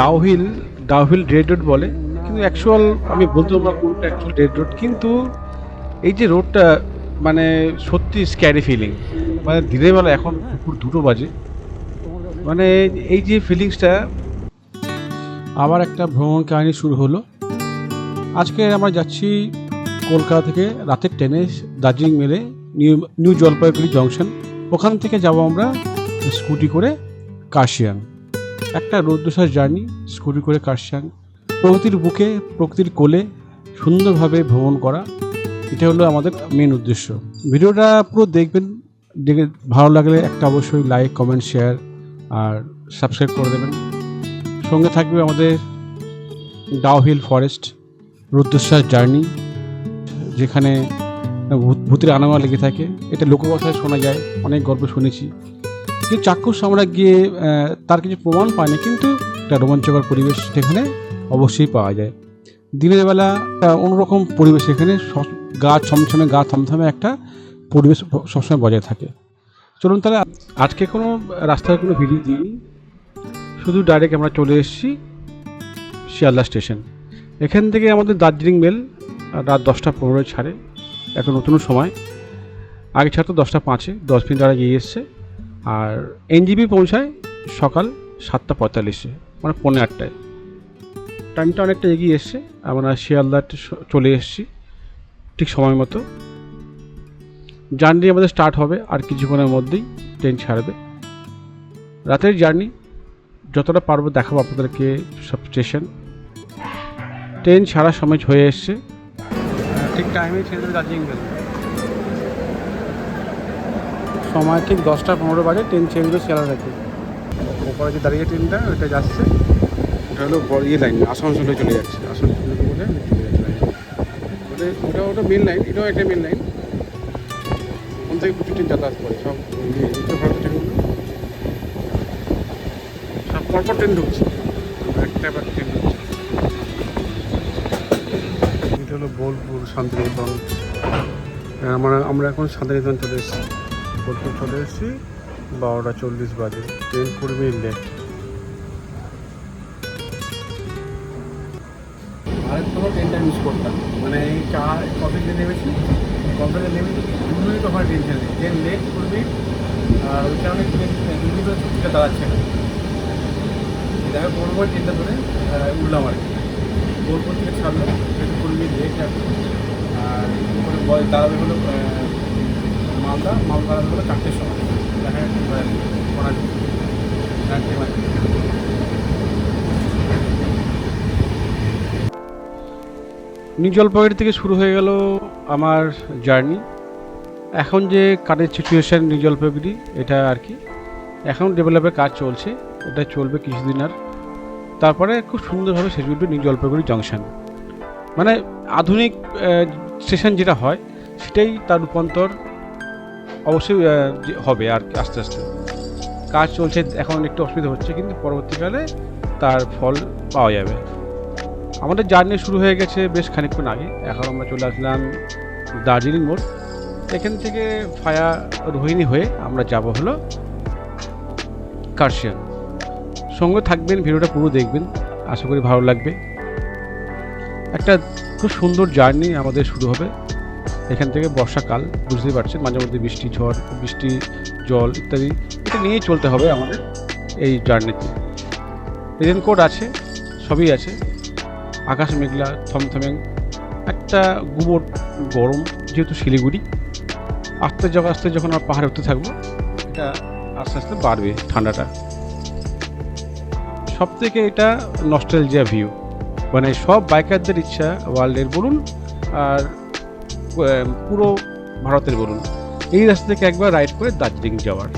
Dowhill Dowhill red road বলে, কিন্তু actual আমি বলতে পারব কোনটা অ্যাকচুয়াল রেড রোড কিন্তু এই যে রোডটা মানে সত্যি স্ক্যারি ফিলিং মানে দিনের বেলা এখন দুপুর দুটো বাজে। মানে এই যে ফিলিংসটা আবার একটা ভ্রমণ কাহিনী শুরু হলো। আজকে আমরা যাচ্ছি কলকাতা থেকে রাতের ট্রেনে দার্জিলিং মেলে নিউ নিউ জলপাইগুড়ি জংশন। ওখান থেকে যাব আমরা স্কুটি করে কাশিয়াং। একটা রৌদ্রসার জার্নি, স্কুটি করে কাশিয়াং প্রকৃতির বুকে প্রকৃতির কোলে সুন্দরভাবে ভ্রমণ করা, এটা হলো আমাদের মেন উদ্দেশ্য। ভিডিওটা পুরো দেখবেন, দেখে ভালো লাগলে একটা অবশ্যই লাইক কমেন্ট শেয়ার আর সাবস্ক্রাইব করে দেবেন। সঙ্গে থাকবে আমাদের ডাউহিল ফরেস্ট রুদ্রশ্বাস জার্নি, যেখানে ভূত- ভূতের আনামা লেগে থাকে। এটা লোককথায় শোনা যায়, অনেক গল্প শুনেছি। কিন্তু চাক্ষুষ আমরা গিয়ে তার কিছু প্রমাণ পাইনি কিন্তু একটা রোমাঞ্চকর পরিবেশ সেখানে অবশ্যই পাওয়া যায়। দিনের বেলা অন্যরকম পরিবেশ এখানে গা ছমছমে, গা থমথমে একটা পরিবেশ সবসময় বজায় থাকে। চলুন তাহলে আজকে কোনো রাস্তার কোনো ভিডিও দিইনি। শুধু ডাইরেক্ট আমরা চলে এসেছি শিয়ালদা স্টেশন। এখান থেকে আমাদের দার্জিলিং মেল রাত দশটা পনেরোয় ছাড়ে। এখন নতুন সময়। আগে ছাড়তো দশটা পাঁচে, দশ মিনিট আগে গিয়ে এসছে। আর এনজিবি পৌঁছায় সকাল সাতটা পঁয়তাল্লিশে মানে পৌনে আটটায়। টাইমটা অনেকটা এগিয়ে এসছে, আমরা শিয়ালদা চলে এসেছি ঠিক সময় মতো। জার্নি আমাদের স্টার্ট হবে আর কিছুক্ষণের মধ্যেই ট্রেন ছাড়বে। রাতের জার্নি যতটা পারব দেখাবো আপনাদেরকে সব স্টেশন ট্রেন ছাড়ার সময় হয়ে এসছে। ঠিক টাইমে ছেড়ে দেবে দার্জিলিং মেল সময় ঠিক দশটা পনেরো বাজে ট্রেন ছেড়ে দেবে শিয়ালদা থেকে ওপরে যে দাঁড়িয়ে ট্রেনটা ওইটা যাচ্ছে। ওটা হলো বড় ইয়ে লাইন আসানসোলে চলে যাচ্ছে। আসানসোলে বলে চলে যাচ্ছে। ওটা ওটা ওটা মেন লাইন এটাও একটা মেন লাইন ওখান থেকে প্রচুর ট্রেন যাতায়াত করে, সব উত্তর ভারতের ট্রেনগুলো সব পরপর ট্রেন ঢুকছে। একটা একটা ট্রেন ঢুকছে। এটা হলো বোলপুর শান্তিনিকেতন। আমরা আমরা এখন শান্তিনিকেতন চলে এসেছি। বোলপুর চলে এসেছি। বারোটা চল্লিশ বাজে। ট্রেন কুড়ি মিনিট লেট আরেক ট্রেনটা করতাম। মানে চা কফিতে নেমেছি। কফিতে নেমেছি মিনিট ওখানে ট্রেন ট্রেন মিনিট, আর দাঁড়াচ্ছে না। ট্রেনটা ধরে আর কি। থেকে ছাড়লো মিনিট লেট আর দাঁড়াবে হলো মালদা মালদা হলো চারটের সময় দেখা যাচ্ছে নিউ জলপাইগুড়ি থেকে শুরু হয়ে গেল আমার জার্নি। এখন যে কারেন্ট সিচুয়েশান নিউ জলপাইগুড়ি, এটা আর কি। এখন ডেভেলপের কাজ চলছে, এটা চলবে কিছুদিন আর। তারপরে খুব সুন্দরভাবে শেষ উঠবে নিউ জলপাইগুড়ি জংশন মানে আধুনিক স্টেশন যেটা হয়, সেটাই তার রূপান্তর। অবশ্যই হবে আর আস্তে আস্তে। কাজ চলছে, এখন একটু অসুবিধা হচ্ছে, কিন্তু পরবর্তীকালে তার ফল পাওয়া যাবে। আমাদের জার্নি শুরু হয়ে গেছে বেশ খানিকক্ষণ আগে। এখন আমরা চলে আসলাম দার্জিলিং মোড়। এখান থেকে ফায়া রোহিণী হয়ে আমরা যাব হলো কার্শিয়ান সঙ্গে থাকবেন, ভিডিওটা পুরো দেখবেন। আশা করি ভালো লাগবে। একটা খুব সুন্দর জার্নি আমাদের শুরু হবে। এখান থেকে বর্ষাকাল, বুঝতেই পারছেন মাঝে মধ্যে বৃষ্টি, ঝড়, বৃষ্টি, জল ইত্যাদি। এটা নিয়েই চলতে হবে আমাদের এই জার্নিতে রেনকোট আছে, সবই আছে। আকাশ মেঘলা, থমথমে। একটা গুবর গরম, যেহেতু শিলিগুড়ি। আস্তে যখন আস্তে যখন আমরা পাহাড়ে উঠতে থাকব, এটা আস্তে আস্তে বাড়বে ঠান্ডাটা। সব থেকে এটা নস্টালজিয়া ভিউ মানে সব বাইকারদের ইচ্ছা ওয়ার্ল্ডের বলুন, আর পুরো ভারতের বলুন। এই রাস্তা থেকে একবার রাইড করে দার্জিলিং যাওয়ার।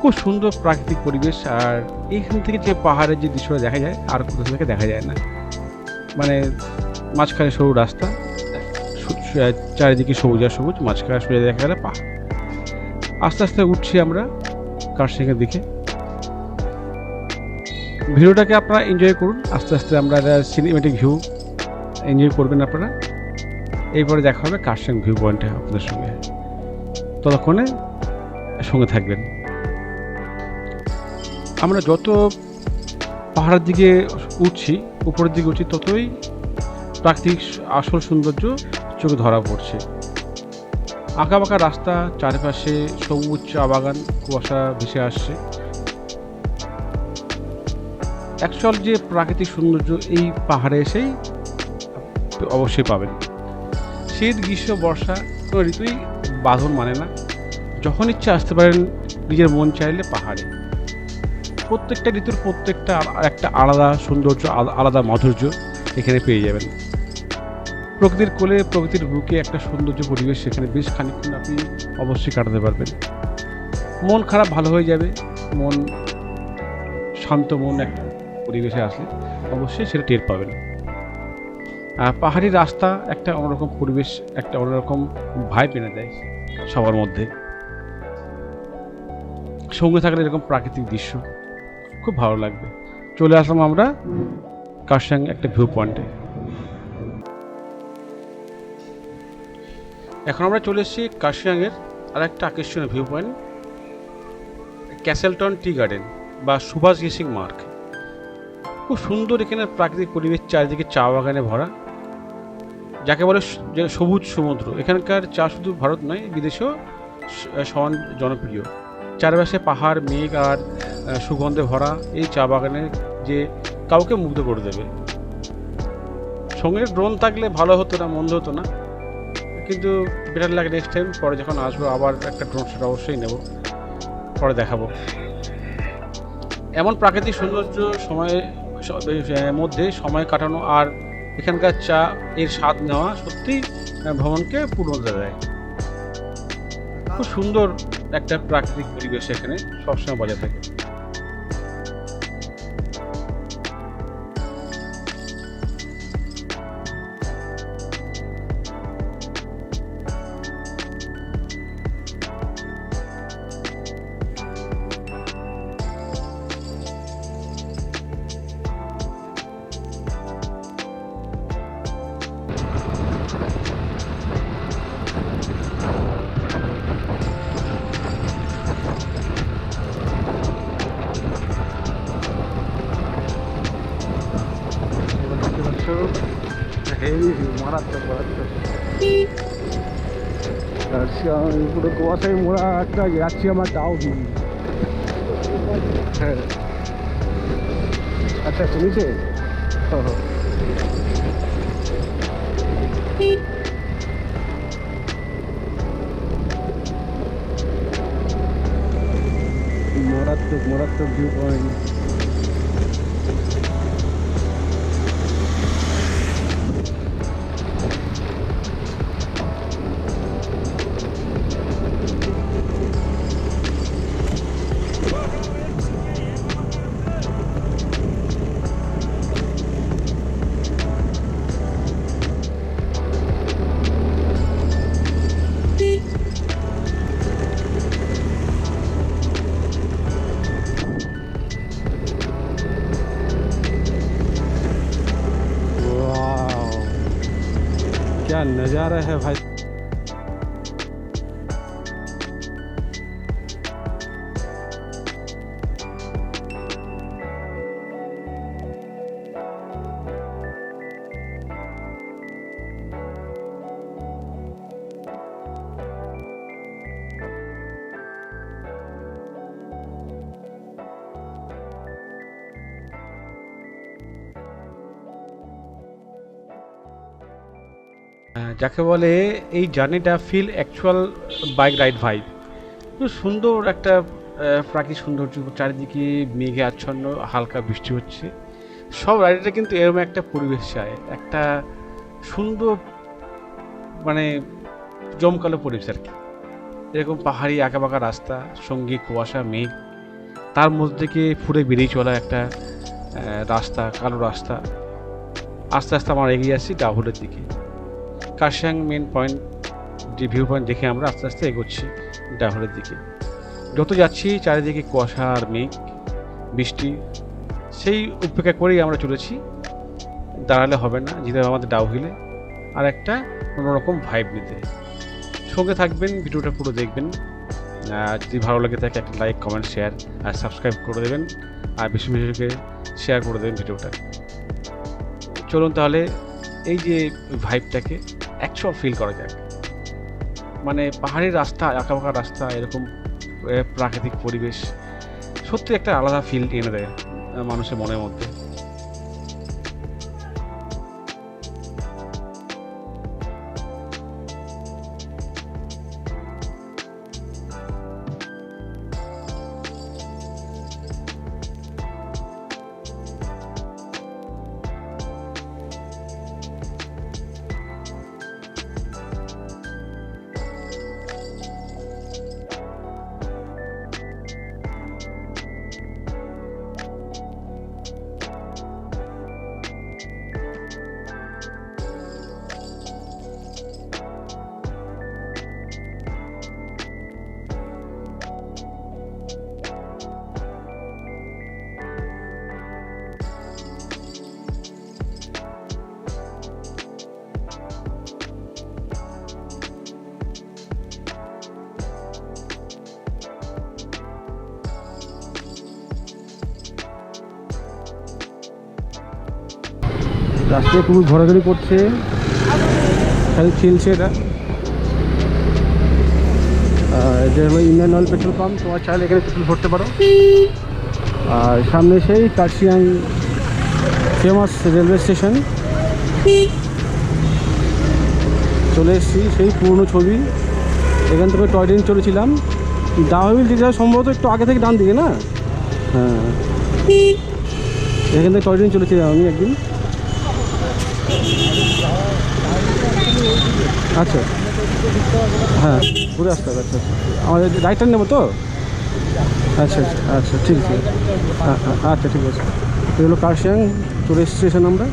খুব সুন্দর প্রাকৃতিক পরিবেশ আর এইখান থেকে যে পাহাড়ের যে দৃশ্যটা দেখা যায়, আর কোথাও থেকে দেখা যায় না। মানে মাঝখানে সরু রাস্তা, চারিদিকে সবুজ আর সবুজ, মাঝখানে সোজা দেখা গেলে পাহাড়। আস্তে আস্তে উঠছি আমরা কার্শিংয়ের দিকে। ভিডিওটাকে আপনারা এনজয় করুন। আস্তে আস্তে আমরা সিনেমেটিক ভিউ এনজয় করবেন আপনারা। এরপরে দেখা হবে কার্শিং ভিউ পয়েন্টে আপনাদের সঙ্গে। ততক্ষণে সঙ্গে থাকবেন। আমরা যত পাহাড়ের দিকে উঠছি, উপরের দিকে উঠছি, ততই প্রাকৃতিক আসল সৌন্দর্য চোখে ধরা পড়ছে। আঁকা বাঁকা রাস্তা, চারপাশে সবুজ চা বাগান, কুয়াশা ভেসে আসছে। অ্যাকচুয়াল যে প্রাকৃতিক সৌন্দর্য এই পাহাড়ে এসেই অবশ্যই পাবেন। শীত, গ্রীষ্ম, বর্ষা, কোনো ঋতুই বাঁধন মানে না। যখন ইচ্ছে আসতে পারেন, নিজের মন চাইলে পাহাড়ে। প্রত্যেকটা ঋতুর প্রত্যেকটা একটা আলাদা সৌন্দর্য, আলা- আলাদা মাধুর্য এখানে পেয়ে যাবেন। প্রকৃতির কোলে, প্রকৃতির বুকে একটা সৌন্দর্য পরিবেশ সেখানে বেশ খানিকক্ষণ আপনি অবশ্যই কাটাতে পারবেন। মন খারাপ ভালো হয়ে যাবে। মন শান্ত মন একটা পরিবেশে আসলে অবশ্যই সেটা টের পাবেন। পাহাড়ি রাস্তা একটা অন্যরকম পরিবেশ, একটা অন্যরকম ভাইব এনে দেয় সবার মধ্যে। সঙ্গে থাকলে এরকম প্রাকৃতিক দৃশ্য খুব ভালো লাগবে। চলে আসলাম আমরা কারসাং একটা ভিউ পয়েন্টে এখন আমরা চলে এসেছি কার্শিয়াংয়ের আর একটা আকর্ষণীয় view point Castleton tea garden বা সুভাষ গেসিং মার্ক। খুব সুন্দর এখানে প্রাকৃতিক পরিবেশ, চারিদিকে চা বাগানে ভরা। যাকে বলে সবুজ সমুদ্র। এখানকার চা শুধু ভারত নয়, বিদেশেও সমান জনপ্রিয়। চারপাশে পাহাড়, মেঘ আর সুগন্ধে ভরা এই চা বাগানে যে কাউকে মুগ্ধ করে দেবে। সঙ্গে ড্রোন থাকলে ভালো হতো না, মন্দ হতো না। কিন্তু বেটার লাগে নেক্সট টাইম পরে যখন আসব, আবার একটা ড্রোন শট অবশ্যই নেব। পরে দেখাবো। এমন প্রাকৃতিক সৌন্দর্য সময়ে মধ্যে সময় কাটানো আর এখানকার চা এর স্বাদ নেওয়া সত্যি ভ্রমণকে পূর্ণতা দেয়। খুব সুন্দর একটা প্রাকৃতিক পরিবেশ এখানে সবসময় বজায় থাকে। মারাত্মক মারাত্মক। পুরো কুয়াশায় মোড়া একটা, যাচ্ছি আমার তাও হ্যাঁ। আচ্ছা শুনেছে ও হো। মারাত্মক মারাত্মক ভিউ পয়েন্ট जा रहे हैं भाई। যাকে বলে এই জার্নিটা feel actual bike ride vibe সুন্দর একটা প্রাকৃতিক সৌন্দর্য, চারিদিকে মেঘে আচ্ছন্ন, হালকা বৃষ্টি হচ্ছে। সব রাইডাররা কিন্তু এরকম একটা পরিবেশ চায়, একটা সুন্দর মানে জমকালো পরিবেশ আর কি। এরকম পাহাড়ি আঁকাবাঁকা রাস্তা, সঙ্গে, কুয়াশা, মেঘ, তার মধ্যে থেকে ফুরে বেরিয়ে চলা একটা রাস্তা, কালো রাস্তা। আস্তে আস্তে আমরা এগিয়ে আসছি ডাহুলের দিকে। কাশিয়াং মেন পয়েন্ট যে ভিউ পয়েন্ট দেখে আমরা আস্তে আস্তে এগোচ্ছি ডাহরের দিকে। যত যাচ্ছি, চারিদিকে কুয়াশা আর মেঘ, বৃষ্টি, সেই উপেক্ষা করেই আমরা চলেছি। দাঁড়ালে হবে না, যেতে আমাদের ডাউহিলে আর একটা অন্যরকম ভাইব নিতে। সঙ্গে থাকবেন, ভিডিওটা পুরো দেখবেন। যদি ভালো লাগে থাকে একটা লাইক কমেন্ট শেয়ার আর সাবস্ক্রাইব করে দেবেন। আর বেশি বেশি শেয়ার করে দেবেন ভিডিওটা। চলুন তাহলে, এই যে ভাইবটাকে অ্যাকচুয়াল ফিল করা যায়। মানে পাহাড়ের রাস্তা, আঁকাবাঁকা রাস্তা, এরকম প্রাকৃতিক পরিবেশ, সত্যি একটা আলাদা ফিল এনে দেয় মানুষের মনের মধ্যে। রাস্তায় খুবই ঘোরাঘুরি করছে। খালি খেলছে এটা। এটা হলো ইন্ডিয়ান অয়েল পেট্রোল পাম্প, তোমার চাইলে এখানে পেট্রোল ভরতে পারো। আর সামনে সেই কার্শিয়াং ফেমাস রেলওয়ে স্টেশন। চলে এসেছি সেই পুরনো ছবি। এখান থেকে টয় ট্রেন চলেছিলাম ডাউহিল যেতে সম্ভবত একটু আগে থেকে ডান দিকে না? হ্যাঁ। এখান থেকে টয় ট্রেন চলেছিলাম আমি একদিন। আচ্ছা। হ্যাঁ ঘুরে আসতে হবে আচ্ছা আচ্ছা। আমাদের রাইট টার্ন নেব তো? আচ্ছা আচ্ছা আচ্ছা ঠিক আছে। আচ্ছা ঠিক আছে। এগুলো কার্শিয়াং চলে স্টেশন আমরা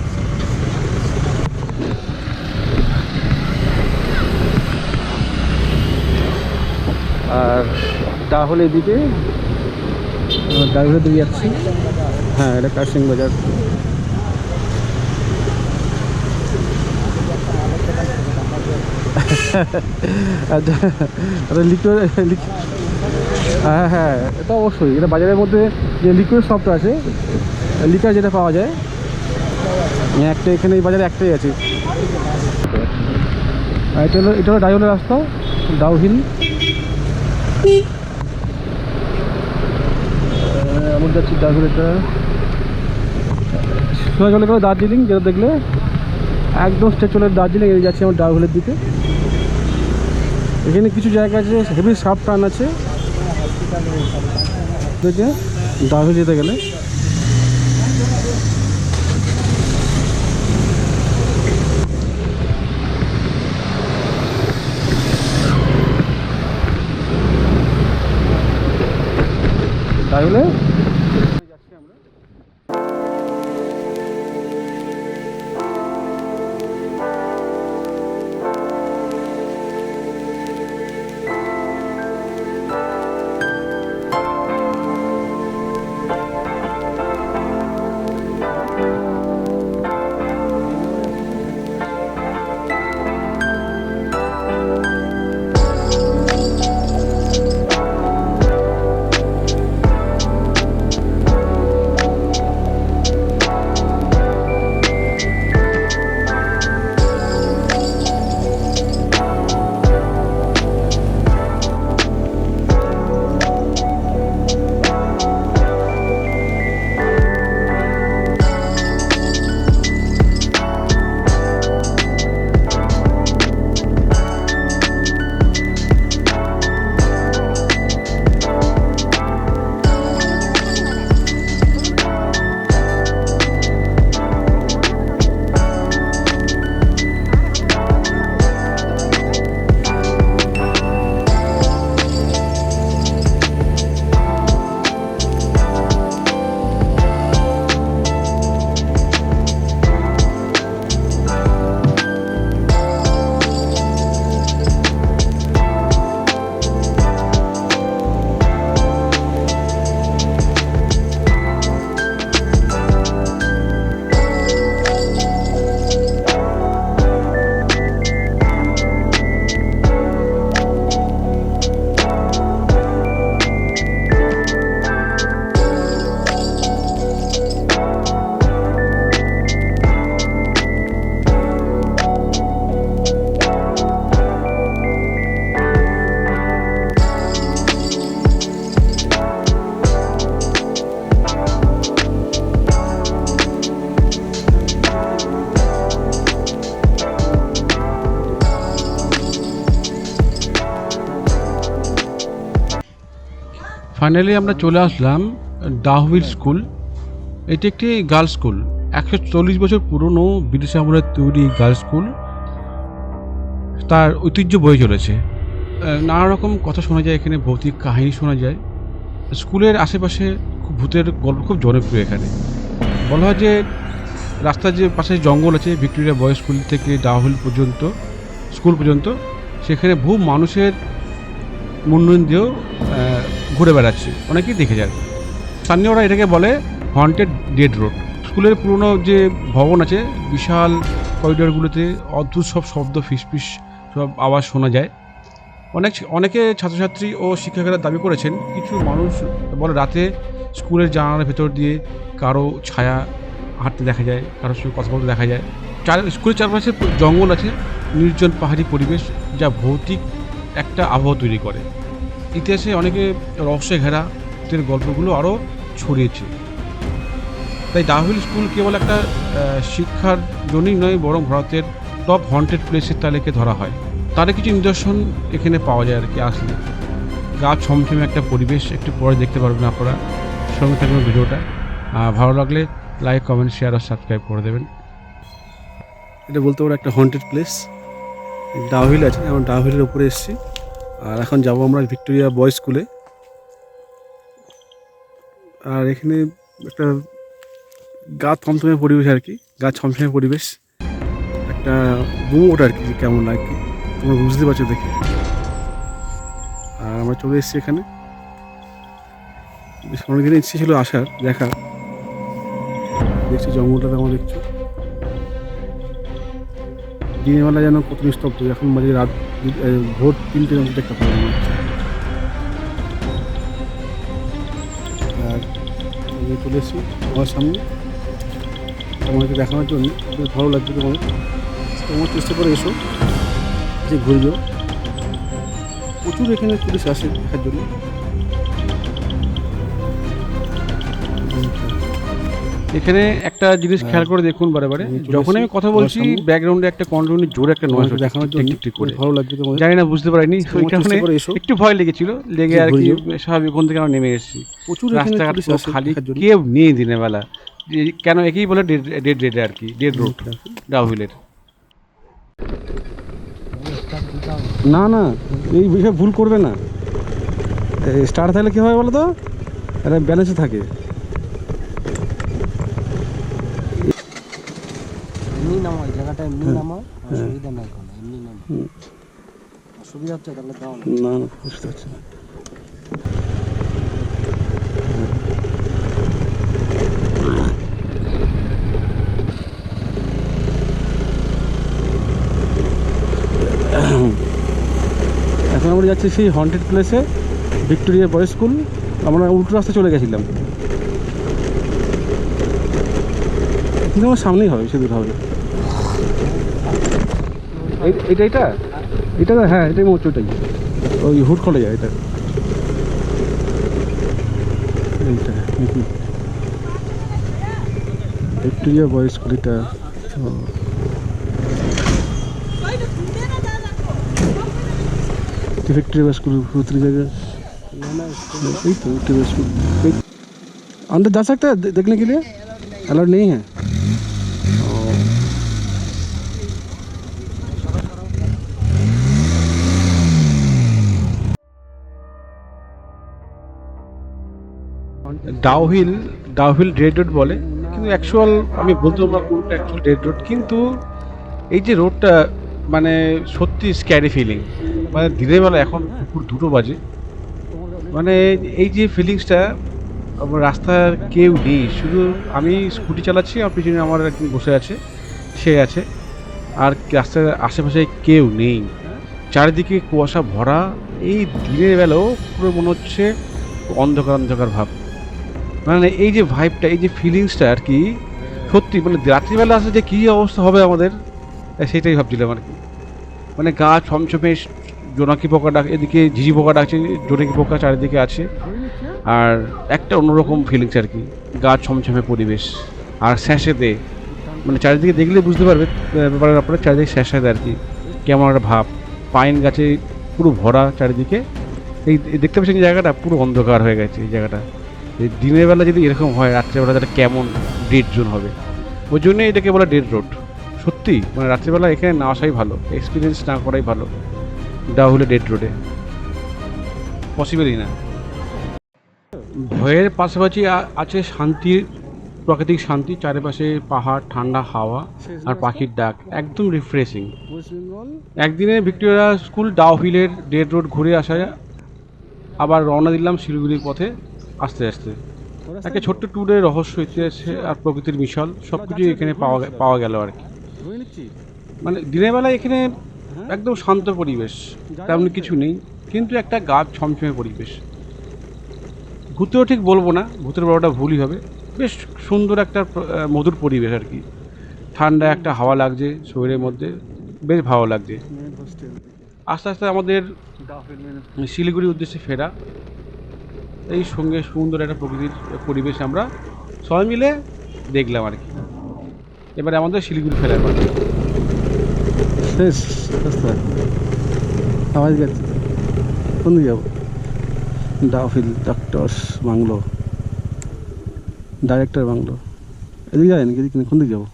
আর তাহলে এদিকে ড্রাইভারের দিকে যাচ্ছি। হ্যাঁ এটা কার্শিয়াং বাজার। লিকুইড হ্যাঁ হ্যাঁ এটা অবশ্যই। এটা বাজারের মধ্যে যে লিকুইড শপটা আছে লিকার যেটা পাওয়া যায় একটা এখানে এই বাজারে একটাই আছে। এটা হলো এটা হলো ডাইওলের রাস্তা ডাউহিল আমরা যাচ্ছি ডাউহিল দার্জিলিং, যেটা দেখলে একদম চলে দার্জিলিং এই যাচ্ছি আমার ডাউহিলের দিকে। এখানে কিছু জায়গা আছে হেভি সাপ টান আছে। দেখে যেতে গেলে। তাহলে ফাইনালি আমরা চলে আসলাম ডাহভিল স্কুল এটি একটি গার্লস স্কুল একশো চল্লিশ বছর পুরনো ব্রিটিশ আমলের তৈরি গার্লস স্কুল তার ঐতিহ্য বয়ে চলেছে। নানা রকম কথা শোনা যায় এখানে, ভৌতিক কাহিনী শোনা যায়। স্কুলের আশেপাশে খুব ভূতের গল্প খুব জনপ্রিয় এখানে। বলা হয় যে রাস্তার যে পাশে জঙ্গল আছে, ভিক্টোরিয়া বয়েজ স্কুল থেকে ডাহভিল পর্যন্ত, স্কুল পর্যন্ত, সেখানে বহু মানুষের মনোরঞ্জন দিয়েও ঘুরে বেড়াচ্ছে। অনেকেই দেখে যায়। স্থানীয়রা এটাকে বলে হন্টেড ডেড রোড স্কুলের পুরনো যে ভবন আছে, বিশাল করিডোরগুলোতে অদ্ভুত সব শব্দ, ফিসফিস, সব আওয়াজ শোনা যায়। অনেক অনেকে ছাত্রছাত্রী ও শিক্ষকেরা দাবি করেছেন, কিছু মানুষ বলে রাতে স্কুলের জানালার ভেতর দিয়ে কারও ছায়া হাঁটতে দেখা যায় কারোর সঙ্গে কথা বলতে দেখা যায়। চার স্কুলের চারপাশে জঙ্গল আছে, নির্জন পাহাড়ি পরিবেশ, যা ভৌতিক একটা আবহাওয়া তৈরি করে। ইতিহাসে অনেকে রহস্যে ঘেরা ভূতের গল্পগুলো আরও ছড়িয়েছে। তাই ডাহভিল স্কুল কেবল একটা শিক্ষার জন্যই নয়, বরং ভারতের টপ হন্টেড প্লেসের তালিকে ধরা হয়। তার কিছু নিদর্শন এখানে পাওয়া যায় আর কি আসলে। গা ছমছমে একটা পরিবেশ, একটু পরে দেখতে পারবেন আপনারা। সঙ্গে থাকবেন ভিডিওটা। ভালো লাগলে লাইক কমেন্ট শেয়ার আর সাবস্ক্রাইব করে দেবেন। এটা বলতে পারো একটা হন্টেড প্লেস ডাউহিল আছে এখন ডাউহিলের উপরে এসেছি। আর এখন যাব আমরা ভিক্টোরিয়া বয়েজ স্কুলে। আর এখানে একটা গা থমথমে পরিবেশ আর কি, গা ছমছমে পরিবেশ। একটা বুম ওটা আর কি, কেমন আর কি, তোমরা বুঝতে পারছ দেখে। আর আমরা চলে এসেছি এখানে। বেশ অনেকদিন ইচ্ছে ছিল আসার, দেখার। দেখছি জঙ্গলটা তেমন দেখছ। দিনের বেলা যেন কত নিস্তব্ধ, এখন বাজে রাত ভোর তিনটে মতো একটা পাবো মনে আর আমি চলে এসেছি তোমার সামনে। তোমাকে দেখানোর জন্য ভালো লাগছে তোমার। তোমার চেষ্টা করে এসো, যে ঘুরবে। প্রচুর এখানে পুলিশ আসে দেখার জন্য। এখানে একটা জিনিস হ্যাঁ। খেয়াল করে দেখুন বারে যখন আমি কথা বলছি ব্যাকগ্রাউন্ডে একটা কন্টিনিউ জোরে একটা নয়েজ তোমাকে দেখানোর জন্য টিক করে। ভালো লাগছে তোমার। জানি না বুঝতে পারিনি। ওই কারণে একটু ভয় লেগেছিল। লেগে আর কি। স্বাভাবিক ওখান থেকে আমরা নেমে এসেছি। প্রচুর রাস্তাঘাট খালি কেউ নেই দিনের বেলা কেন একেই বলে ডেড ডেড আর কি ডেড রোড ডাউহিলের না না এই বিষয়ে ভুল করবে না। স্টার থাকলে কী হয় বলো তো? ব্যালেন্সে থাকে। জায়গাটা এমনি নামাও অসুবিধা নাই কোনো এমনি নামাও। অসুবিধা হচ্ছে তাহলে দাও না। না বুঝতে পারছি না। এখন আমরা যাচ্ছি সেই হন্টেড প্লেসে ভিক্টোরিয়া বয়েজ স্কুল আমরা উল্টো রাস্তা চলে গেছিলাম। কিন্তু আমার সামনেই হবে বেশি দূর হবে। না। এই- এইটা এটা এটা না হ্যাঁ এটাই মোচ ওটাই ওই হুট খোলা যায় এটা এইটা হুম, হুম। ভিক্টোরিয়া বয়েজ স্কুল এটা ও। ये विक्टोरिया स्कूल दूसरी जगह वही तो विक्टोरिया स्कूल वही- अंदर जा सकते हैं दे- देखने के लिए अलाउड नहीं है ডাউহিল ডাউহিল রেড রোড বলে। কিন্তু অ্যাকচুয়াল আমি বলতে পারব কোনটা অ্যাকচুয়াল রেড রোড কিন্তু এই যে রোডটা মানে সত্যি স্ক্যারি ফিলিং মানে দিনের বেলা এখন দুপুর দুটো বাজে। মানে এই যে ফিলিংসটা আমার রাস্তার কেউ নেই। শুধু আমি স্কুটি চালাচ্ছি, আর পিছনে আমার একজন বসে আছে, সে আছে। আর রাস্তার আশেপাশে কেউ নেই। চারিদিকে কুয়াশা ভরা। এই দিনের বেলাও পুরো মনে হচ্ছে অন্ধকার অন্ধকার ভাব। মানে এই যে ভাইবটা এই যে ফিলিংসটা আর কি, সত্যি মানে রাত্রিবেলা আসলে যে কী অবস্থা হবে আমাদের সেটাই ভাবছিলাম আর কি। মানে গা ছমছমে জোনাকি পোকা ডাক, এদিকে ঝিঝি পোকা ডাকছে, জোনাকি পোকা চারিদিকে আছে। আর একটা অন্যরকম ফিলিংস আর কি, গা ছমছমে পরিবেশ। আর স্যাঁসেতে মানে চারিদিকে দেখলে বুঝতে পারবে পারেন আপনারা চারিদিকে স্যাঁসাতে আর কি, কেমন একটা ভাব। পাইন গাছে পুরো ভরা চারিদিকে, এই দেখতে পাচ্ছেন জায়গাটা? পুরো অন্ধকার হয়ে গেছে এই জায়গাটা। দিনের বেলা যদি এরকম হয়, রাত্রেবেলা তাহলে কেমন ডেড জোন হবে? ওই জন্যই এটাকে বলে ডেড রোড সত্যি মানে রাত্রিবেলা এখানে না আসাই ভালো এক্সপিরিয়েন্স না করাই ভালো। ডাহুলে ডেড রোডে পসিবলই না। ভয়ের পাশাপাশি আছে শান্তির প্রাকৃতিক শান্তি, চারিপাশে পাহাড়, ঠান্ডা হাওয়া আর পাখির ডাক, একদম রিফ্রেশিং একদিনে ভিক্টোরিয়া স্কুল ডাউহিলের ডেড রোড ঘুরে আসা আবার রওনা দিলাম শিলিগুড়ির পথে। আস্তে আস্তে। একটা ছোট্ট ট্যুরের রহস্য ইতিহাসে আর প্রকৃতির মিশল সব কিছুই এখানে পাওয়া গে- পাওয়া গেল আর কি। মানে দিনের বেলা এখানে একদম শান্ত পরিবেশ তেমন কিছু নেই কিন্তু একটা গাছ ছমছমে পরিবেশ। ভূতেও ঠিক বলব না ভূতের বড়টা ভুলই হবে। বেশ সুন্দর একটা মধুর পরিবেশ আর কি। ঠান্ডা একটা হাওয়া লাগছে শরীরের মধ্যে বেশ ভালো লাগছে। আস্তে আস্তে আমাদের শিলিগুড়ির উদ্দেশ্যে ফেরা। এই সঙ্গে সুন্দর একটা প্রকৃতির পরিবেশ আমরা সবাই মিলে দেখলাম আর কি এবারে আমাদের শিলিগুড়ি ফেরার পালা। শেষ রাস্তা আওয়াজ গেছে কোন দিকে যাবো ডাফিল ডাক্তার্স বাংলো ডাইরেক্টর বাংলো এদিকে যায় নাকি এদিকে কোন দিকে যাবো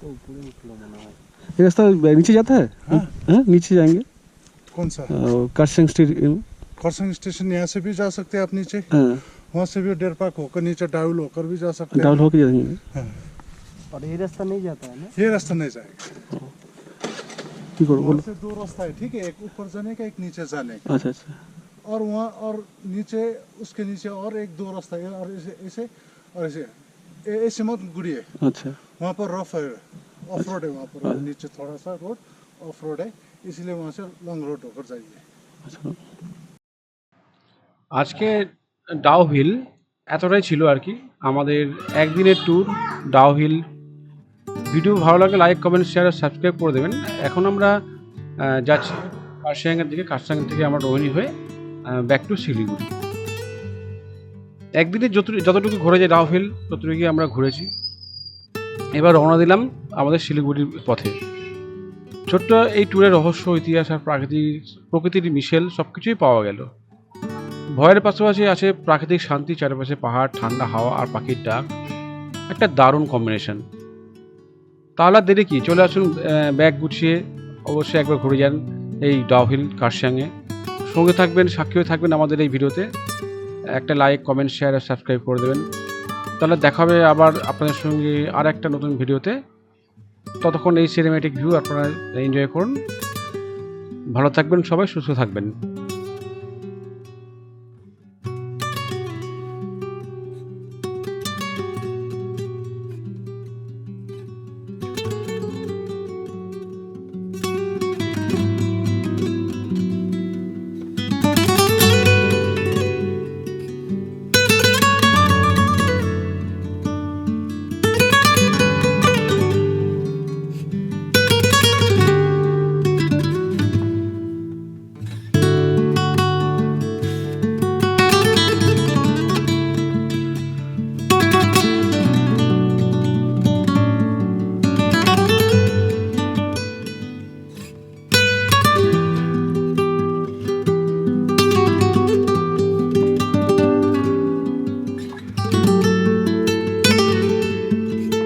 তো উপরে উঠলো মনে হয় ये रास्ता नीचे जाता है हाँ नीचे जाएंगे कौन सा करसंग स्ट्रीट खरसंग स्टेशन यहाँ से भी जा सकते हैं आप नीचे। हाँ। वहाँ से भी डेर पार्क होकर नीचे डाउल होकर भी जा सकते हैं। होके जाएँगे और ये रास्ता नहीं जाता है ना? ये रास्ता नहीं जाएगा। की करो वहाँ बोलो से दो रास्ता है ठीक है? एक ऊपर जाने का एक नीचे जाने का। अच्छा अच्छा। और वहाँ और नीचे उसके नीचे और एक दो रास्ता है और ऐसे ऐसे और ए- ऐसे मत गुड़िए अच्छा। वहाँ पर रफ है ऑफ़ रोड है वहाँ पर। नीचे थोड़ा सा रोड ऑफ़ रोड है इसलिए वहाँ से लॉन्ग रोड होकर जाइए। अच्छा। আজকে ডাও হিল এতটাই ছিল আর কি। আমাদের একদিনের ট্যুর ডাও হিল। ভিডিও ভালো লাগলে লাইক কমেন্ট শেয়ার আর সাবস্ক্রাইব করে দেবেন। এখন আমরা যাচ্ছি কার্শিয়াঙ্গের দিকে। কার্শিয়াঙ্গ থেকে আমরা রোহিণী হয়ে ব্যাক টু শিলিগুড়ি। একদিনে যত যতটুকু ঘুরে যায় ডাও হিল, ততটুকুই আমরা ঘুরেছি। এবার রওনা দিলাম আমাদের শিলিগুড়ির পথে। ছোট্ট এই ট্যুরের রহস্য, ইতিহাস আর প্রাকৃতিক প্রকৃতির মিশেল সব কিছুই পাওয়া গেল। ভয়ের পাশাপাশি আছে প্রাকৃতিক শান্তি, চারপাশে পাহাড়, ঠান্ডা হাওয়া আর পাখির ডাক। একটা দারুণ কম্বিনেশন তাহলে দেরি কি? চলে আসুন ব্যাগ গুছিয়ে অবশ্যই একবার ঘুরে যান এই ডাউহিল কারসাঙে সঙ্গে থাকবেন সাক্ষী থাকবেন আমাদের এই ভিডিওতে। একটা লাইক কমেন্ট শেয়ার আর সাবস্ক্রাইব করে দেবেন। তাহলে দেখা হবে আবার আপনাদের সঙ্গে আর একটা নতুন ভিডিওতে। ততক্ষণ এই সিনেমেটিক ভিউ আপনারা এনজয় করুন। ভালো থাকবেন সবাই, সুস্থ থাকবেন।